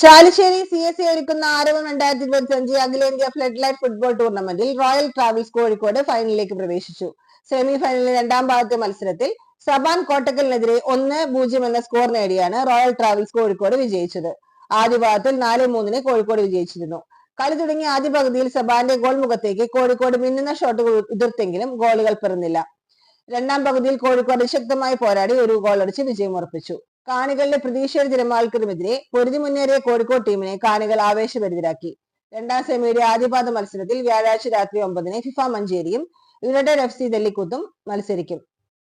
Chalissery C S C ഒരുക്കുന്ന ആരവം രണ്ടായിരത്തി ഇരുപത്തി അഞ്ച് അഖിലേന്ത്യാ ഫ്ലഡ് ലൈറ്റ് ഫുട്ബോൾ ടൂർണമെന്റിൽ റോയൽ ട്രാവൽസ് കോഴിക്കോട് ഫൈനലിലേക്ക് പ്രവേശിച്ചു. സെമി ഫൈനലിൽ രണ്ടാം ഭാഗത്തെ മത്സരത്തിൽ സബാൻ കോട്ടക്കലിനെതിരെ ഒന്ന് പൂജ്യം എന്ന സ്കോർ നേടിയാണ് റോയൽ ട്രാവൽസ് കോഴിക്കോട് വിജയിച്ചത്. ആദ്യ ഭാഗത്തിൽ നാല് മൂന്നിന് കോഴിക്കോട് വിജയിച്ചിരുന്നു. കളി തുടങ്ങിയ ആദ്യ പകുതിയിൽ സബാന്റെ ഗോൾ മുഖത്തേക്ക് കോഴിക്കോട് മിന്നുന്ന ഷോട്ടുകൾ ഉതിർത്തെങ്കിലും ഗോളുകൾ പിറന്നില്ല. രണ്ടാം പകുതിയിൽ കോഴിക്കോട് ശക്തമായി പോരാടി ഒരു ഗോൾ അടിച്ച് വിജയം ഉറപ്പിച്ചു. കാണികളുടെ പ്രതീക്ഷയുടെ തിരമാൽക്കതിനെതിരെ പൊരുതി മുന്നേറിയ കോഴിക്കോട് ടീമിനെ കാണികൾ ആവേശഭരിതരാക്കി. രണ്ടാം സെമിയുടെ ആദ്യപാദ മത്സരത്തിൽ വ്യാഴാഴ്ച രാത്രി ഒമ്പതിന് ഫിഫ മഞ്ചേരിയും യുണൈറ്റഡ് എഫ് സി ദല്ലിക്കുത്തും മത്സരിക്കും.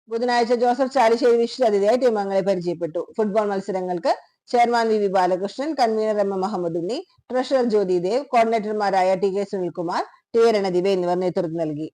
ബുധനാഴ്ച ജോസഫ് ചാലിശ്ശേരി വിശിഷ്ട അതിഥിയായി ടീം അംഗങ്ങളെ പരിചയപ്പെട്ടു. ഫുട്ബോൾ മത്സരങ്ങൾക്ക് chairman V V Balakrishnan convener M M Muhammad Unni treasurer Jyothi Dev കോർഡിനേറ്റർമാരായ T K Sunilkumar T A Ranadeep എന്നിവർ നേതൃത്വം നൽകി.